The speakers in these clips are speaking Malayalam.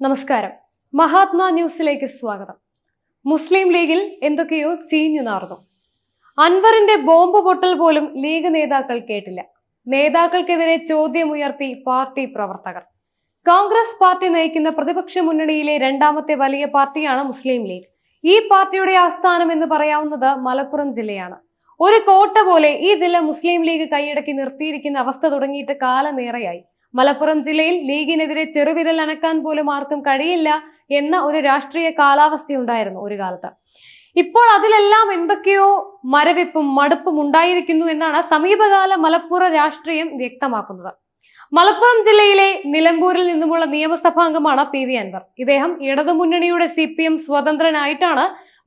നമസ്കാരം. മഹാത്മാ ന്യൂസിലേക്ക് സ്വാഗതം. മുസ്ലിം ലീഗിൽ എന്തൊക്കെയോ ചീഞ്ഞു നാർന്നു അൻവറിന്റെ ബോംബ് പൊട്ടൽ പോലും ലീഗ് നേതാക്കൾ കേട്ടില്ല. നേതാക്കൾക്കെതിരെ ചോദ്യമുയർത്തി പാർട്ടി പ്രവർത്തകർ. കോൺഗ്രസ് പാർട്ടി നയിക്കുന്ന പ്രതിപക്ഷ മുന്നണിയിലെ രണ്ടാമത്തെ വലിയ പാർട്ടിയാണ് മുസ്ലിം ലീഗ്. ഈ പാർട്ടിയുടെ ആസ്ഥാനം എന്ന് പറയാവുന്നത് മലപ്പുറം ജില്ലയാണ്. ഒരു കോട്ട പോലെ ഈ ജില്ല മുസ്ലിം ലീഗ് കൈയടക്കി നിർത്തിയിരിക്കുന്ന അവസ്ഥ തുടങ്ങിയിട്ട് കാലമേറെയായി. മലപ്പുറം ജില്ലയിൽ ലീഗിനെതിരെ ചെറുവിരൽ അനക്കാൻ പോലും ആർക്കും കഴിയില്ല എന്ന ഒരു രാഷ്ട്രീയ കാലാവസ്ഥയുണ്ടായിരുന്നു ഒരു കാലത്ത്. ഇപ്പോൾ അതിലെല്ലാം എന്തൊക്കെയോ മരവിപ്പും മടുപ്പും ഉണ്ടായിരിക്കുന്നു എന്നാണ് സമീപകാല മലപ്പുറ രാഷ്ട്രീയം വ്യക്തമാക്കുന്നത്. മലപ്പുറം ജില്ലയിലെ നിലമ്പൂരിൽ നിന്നുമുള്ള നിയമസഭാംഗമാണ് പി വി അൻവർ. ഇദ്ദേഹം ഇടതുമുന്നണിയുടെ സി പി എം സ്വതന്ത്രനായിട്ടാണ്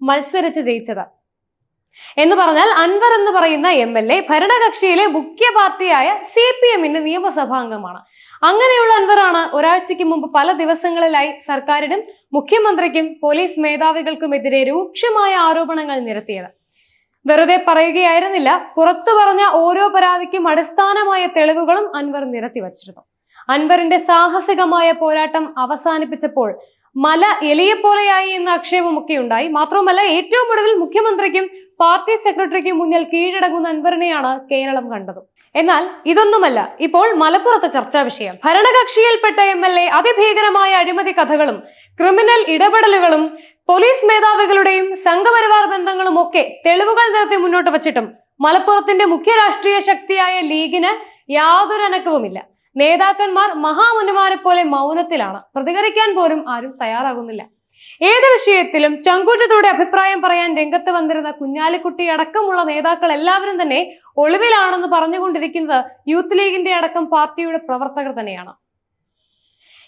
മത്സരിച്ച് ജയിച്ചത്. എന്ന് പറഞ്ഞാൽ അൻവർ എന്ന് പറയുന്ന എം എൽ എ ഭരണകക്ഷിയിലെ മുഖ്യ പാർട്ടിയായ സി പി എമ്മിന്റെ നിയമസഭാംഗമാണ്. അങ്ങനെയുള്ള അൻവറാണ് ഒരാഴ്ചയ്ക്ക് മുമ്പ് പല ദിവസങ്ങളിലായി സർക്കാരിനും മുഖ്യമന്ത്രിക്കും പോലീസ് മേധാവികൾക്കുമെതിരെ രൂക്ഷമായ ആരോപണങ്ങൾ നിരത്തിയത്. വെറുതെ പറയുകയായിരുന്നില്ല പുറത്തു പറഞ്ഞ ഓരോ പരാതിക്കും അടിസ്ഥാനമായ തെളിവുകളും അൻവർ നിരത്തി വച്ചിരുന്നു. അൻവറിന്റെ സാഹസികമായ പോരാട്ടം അവസാനിപ്പിച്ചപ്പോൾ മല എലിയെ പോലെയായി എന്ന ആക്ഷേപമൊക്കെ ഉണ്ടായി മാത്രവുമല്ല ഏറ്റവും ഒടുവിൽ മുഖ്യമന്ത്രിക്കും പാർട്ടി സെക്രട്ടറിക്ക് മുന്നിൽ കീഴടങ്ങുന്ന അൻവറിനെയാണ് കേരളം കണ്ടത്. എന്നാൽ ഇതൊന്നുമല്ല ഇപ്പോൾ മലപ്പുറത്ത് ചർച്ചാ വിഷയം. ഭരണകക്ഷിയിൽപ്പെട്ട എം എൽ എ അതിഭീകരമായ അഴിമതി കഥകളും ക്രിമിനൽ ഇടപെടലുകളും പോലീസ് മേധാവികളുടെയും സംഘപരിവാർ ബന്ധങ്ങളും ഒക്കെ തെളിവുകൾ നിരത്തി മുന്നോട്ട് വച്ചിട്ടും മലപ്പുറത്തിന്റെ മുഖ്യ രാഷ്ട്രീയ ശക്തിയായ ലീഗിന് യാതൊരു അനക്കവുമില്ല. നേതാക്കന്മാർ മഹാമുനിമാരെ പോലെ മൗനത്തിലാണ്. പ്രതികരിക്കാൻ പോലും ആരും തയ്യാറാകുന്നില്ല. ഏത് വിഷയത്തിലും ചങ്കൂറ്റത്തോടെ അഭിപ്രായം പറയാൻ രംഗത്ത് വന്നിരുന്ന കുഞ്ഞാലിക്കുട്ടി അടക്കമുള്ള നേതാക്കൾ എല്ലാവരും തന്നെ ഒളിവിലാണെന്ന് പറഞ്ഞുകൊണ്ടിരിക്കുന്നത് യൂത്ത് ലീഗിന്റെ അടക്കം പാർട്ടിയുടെ പ്രവർത്തകർ തന്നെയാണ്.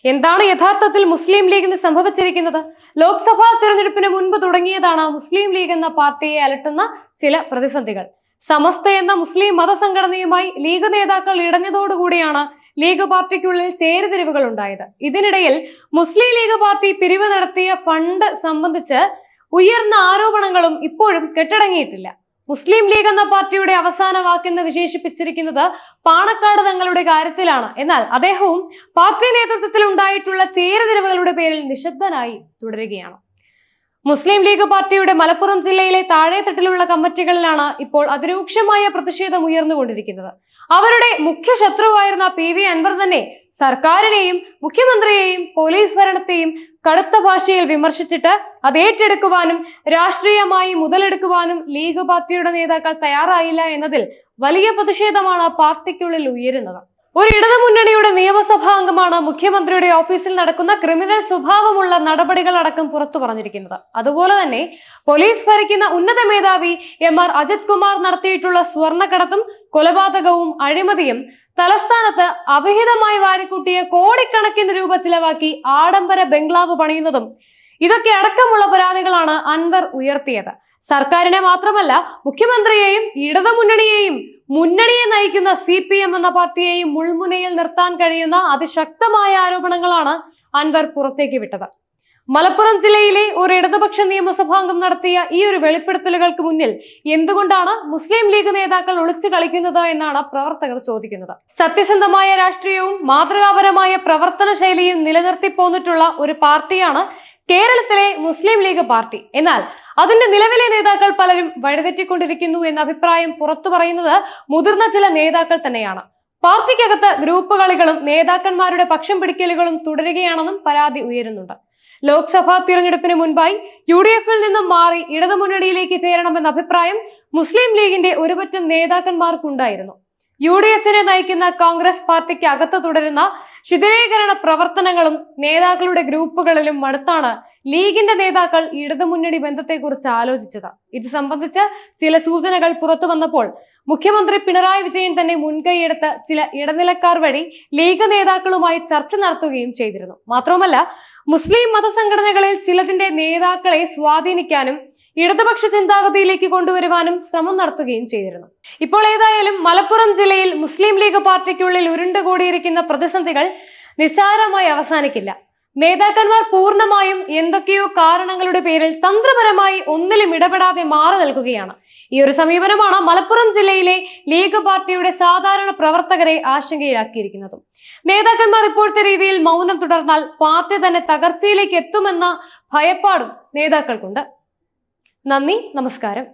എന്താണ് യഥാർത്ഥത്തിൽ മുസ്ലിം ലീഗിന് സംഭവിച്ചിരിക്കുന്നത്? ലോക്സഭാ തിരഞ്ഞെടുപ്പിന് മുൻപ് തുടങ്ങിയതാണ് മുസ്ലിം ലീഗ് എന്ന പാർട്ടിയെ അലട്ടുന്ന ചില പ്രതിസന്ധികൾ. സമസ്ത എന്ന മുസ്ലിം മതസംഘടനയുമായി ലീഗ് നേതാക്കൾ ഇടഞ്ഞതോടുകൂടിയാണ് ലീഗ് പാർട്ടിക്കുള്ളിൽ ചേരുതിരിവുകൾ ഉണ്ടായത്. ഇതിനിടയിൽ മുസ്ലിം ലീഗ് പാർട്ടി പിരിവ് നടത്തിയ ഫണ്ട് സംബന്ധിച്ച് ഉയർന്ന ആരോപണങ്ങളും ഇപ്പോഴും കെട്ടടങ്ങിയിട്ടില്ല. മുസ്ലിം ലീഗ് എന്ന പാർട്ടിയുടെ അവസാന വാക്കെന്ന് വിശേഷിപ്പിച്ചിരിക്കുന്നത് പാണക്കാട് തങ്ങളുടെ കാര്യത്തിലാണ്. എന്നാൽ അദ്ദേഹവും പാർട്ടി നേതൃത്വത്തിൽ ഉണ്ടായിട്ടുള്ള ചേരുതിരിവുകളുടെ പേരിൽ നിശബ്ദനായി തുടരുകയാണ്. മുസ്ലിം ലീഗ് പാർട്ടിയുടെ മലപ്പുറം ജില്ലയിലെ താഴെത്തട്ടിലുള്ള കമ്മിറ്റികളിലാണ് ഇപ്പോൾ അതിരൂക്ഷമായ പ്രതിഷേധം ഉയർന്നുകൊണ്ടിരിക്കുന്നത്. അവരുടെ മുഖ്യ ശത്രുവായിരുന്ന പി വി അൻവർ തന്നെ സർക്കാരിനെയും മുഖ്യമന്ത്രിയെയും പോലീസ് ഭരണത്തെയും കടുത്ത ഭാഷയിൽ വിമർശിച്ചിട്ട് അത് ഏറ്റെടുക്കുവാനും രാഷ്ട്രീയമായി മുതലെടുക്കുവാനും ലീഗ് പാർട്ടിയുടെ നേതാക്കൾ തയ്യാറായില്ല എന്നതിൽ വലിയ പ്രതിഷേധമാണ് പാർട്ടിക്കുള്ളിൽ ഉയരുന്നത്. ഒരു ഇടതുമുന്നണിയുടെ നിയമസഭാ അംഗമാണ് മുഖ്യമന്ത്രിയുടെ ഓഫീസിൽ നടക്കുന്ന ക്രിമിനൽ സ്വഭാവമുള്ള നടപടികൾ അടക്കം പുറത്തു പറഞ്ഞിരിക്കുന്നത്. അതുപോലെ തന്നെ പോലീസ് ഭരിക്കുന്ന ഉന്നത മേധാവി എം ആർ അജിത് കുമാർ നടത്തിയിട്ടുള്ള സ്വർണക്കടത്തും കൊലപാതകവും അഴിമതിയും തലസ്ഥാനത്ത് അവിഹിതമായി വാരിക്കൂട്ടിയ കോടിക്കണക്കിന് രൂപ ചിലവാക്കി ആഡംബര ബംഗ്ലാവ് പണിയുന്നതും ഇതൊക്കെ അടക്കമുള്ള പരാതികളാണ് അൻവർ ഉയർത്തിയത്. സർക്കാരിനെ മാത്രമല്ല മുഖ്യമന്ത്രിയെയും ഇടതുമുന്നണിയെയും മുന്നണിയെ നയിക്കുന്ന സി പി എം എന്ന പാർട്ടിയെയും മുൾമുനയിൽ നിർത്താൻ കഴിയുന്ന അതിശക്തമായ ആരോപണങ്ങളാണ് അൻവർ പുറത്തേക്ക് വിട്ടത്. മലപ്പുറം ജില്ലയിലെ ഒരു ഇടതുപക്ഷ നിയമസഭാംഗം നടത്തിയ ഈ ഒരു വെളിപ്പെടുത്തലുകൾക്ക് മുന്നിൽ എന്തുകൊണ്ടാണ് മുസ്ലിം ലീഗ് നേതാക്കൾ ഒളിച്ചു കളിക്കുന്നത് എന്നാണ് പ്രവർത്തകർ ചോദിക്കുന്നത്. സത്യസന്ധമായ രാഷ്ട്രീയവും മാതൃകാപരമായ പ്രവർത്തന ശൈലിയും നിലനിർത്തി പോന്നിട്ടുള്ള ഒരു പാർട്ടിയാണ് കേരളത്തിലെ മുസ്ലിം ലീഗ് പാർട്ടി. എന്നാൽ അതിന്റെ നിലവിലെ നേതാക്കൾ പലരും വഴിതെറ്റിക്കൊണ്ടിരിക്കുന്നു എന്ന അഭിപ്രായം പുറത്തു പറയുന്നത് മുതിർന്ന ചില നേതാക്കൾ തന്നെയാണ്. പാർട്ടിക്കകത്ത് ഗ്രൂപ്പ് കളികളും നേതാക്കന്മാരുടെ പക്ഷം പിടിക്കലുകളും തുടരുകയാണെന്നും പരാതി ഉയരുന്നുണ്ട്. ലോക്സഭാ തിരഞ്ഞെടുപ്പിന് മുൻപായി യു ഡി എഫിൽ നിന്നും മാറി ഇടതുമുന്നണിയിലേക്ക് ചേരണമെന്ന അഭിപ്രായം മുസ്ലിം ലീഗിന്റെ ഒരുപറ്റം നേതാക്കന്മാർക്കുണ്ടായിരുന്നു. യു ഡി എഫിനെ നയിക്കുന്ന കോൺഗ്രസ് പാർട്ടിക്ക് അകത്ത് തുടരുന്ന ശിഥിലീകരണ പ്രവർത്തനങ്ങളും നേതാക്കളുടെ ഗ്രൂപ്പുകളിലും മടുത്താണ് ലീഗിന്റെ നേതാക്കൾ ഇടതുമുന്നണി ബന്ധത്തെക്കുറിച്ച് ആലോചിച്ചത്. ഇത് സംബന്ധിച്ച് ചില സൂചനകൾ പുറത്തു വന്നപ്പോൾ മുഖ്യമന്ത്രി പിണറായി വിജയൻ തന്നെ മുൻകൈയെടുത്ത് ചില ഇടനിലക്കാർ വഴി ലീഗ് നേതാക്കളുമായി ചർച്ച നടത്തുകയും ചെയ്തിരുന്നു. മാത്രവുമല്ല മുസ്ലിം മതസംഘടനകളിൽ ചിലതിന്റെ നേതാക്കളെ സ്വാധീനിക്കാനും ഇടതുപക്ഷ ചിന്താഗതിയിലേക്ക് കൊണ്ടുവരുവാനും ശ്രമം നടത്തുകയും ചെയ്തിരുന്നു. ഇപ്പോൾ ഏതായാലും മലപ്പുറം ജില്ലയിൽ മുസ്ലിം ലീഗ് പാർട്ടിക്കുള്ളിൽ ഉരുണ്ടുകൂടിയിരിക്കുന്ന പ്രതിസന്ധികൾ നിസ്സാരമായി അവസാനിക്കില്ല. നേതാക്കന്മാർ പൂർണമായും എന്തൊക്കെയോ കാരണങ്ങളുടെ പേരിൽ തന്ത്രപരമായി ഒന്നിലും ഇടപെടാതെ മാറി നിൽക്കുകയാണ്. ഈ ഒരു സമീപനമാണ് മലപ്പുറം ജില്ലയിലെ ലീഗ് പാർട്ടിയുടെ സാധാരണ പ്രവർത്തകരെ ആശങ്കയിലാക്കിയിരിക്കുന്നത്. നേതാക്കന്മാർ ഇപ്പോഴത്തെ രീതിയിൽ മൗനം തുടർന്നാൽ പാർട്ടി തന്നെ തകർച്ചയിലേക്ക് എത്തുമെന്ന ഭയപ്പാടും നേതാക്കൾക്കുണ്ട്. നന്ദി നമസ്കാരം.